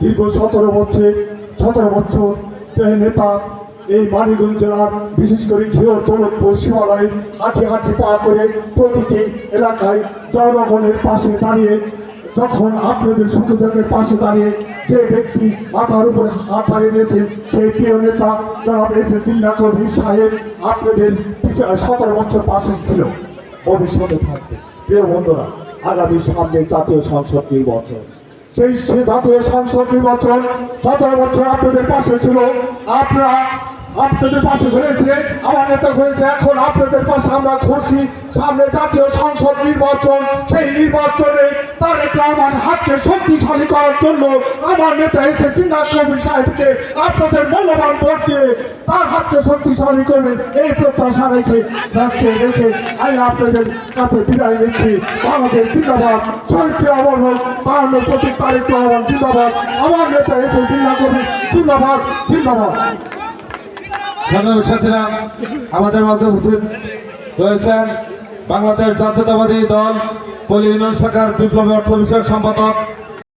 দীর্ঘ সতেরো বছর সতেরো বছর যে নেতা এই মানিগঞ্জ জেলার, বিশেষ করে ঘিও দৌলতপুর শিবালয় হাঁটি হাঁটি পা করে প্রতিটি এলাকায় জনগণের পাশে দাঁড়িয়ে, যখন আপনাদের সুখদের পাশে দাঁড়িয়ে যে ব্যক্তি মাথার উপরে হাত বাড়িয়ে দিয়েছেন, সেই প্রিয় নেতা জনাব এস এস জিল্লা সাহেব আপনাদের সতেরো বছর পাশে ছিল। ভবিষ্যতে থাকবে। প্রিয় বন্ধুরা, আগামী সামনে জাতীয় সংসদ নির্বাচন। সেই জাতীয় সংসদ নির্বাচন, সতেরো বছর আপনাদের পাশে ছিল। আপনারা আপনাদের পাশে ধরেছে আমার নেতা হয়েছে এখন আপনাদের পাশে আমরা ঘুরছি। সামনে জাতীয় সংসদ নির্বাচন, সেই নির্বাচনে তারেক রহমান হাতকে শক্তিশালী করার জন্য আমার নেতা এসে জিন্নাত কবির সাহেবকে আপনাদের মূল্যবান ভোট দিয়ে তার হাতকে শক্তিশালী করবেন। এই প্রত্যাশা রেখে রেখে আমি আপনাদের কাছে বিদায় নিচ্ছি। আমাদের জিন্দাবাদ। শহীদ অমর হোক, বাহান্ন প্রতীক রহমান জিন্দাবাদ। আমার নেতা এসে জিন্না কবির জিন্দাবাদ জিন্দাবাদ। ধন্যবাদ সাথীরা, আমাদের মাঝে উপস্থিত রয়েছেন বাংলাদেশ জাতীয়তাবাদী দল পলি ইউনিয়ন শাখার বিপ্লবী অর্থ বিষয়ক সম্পাদক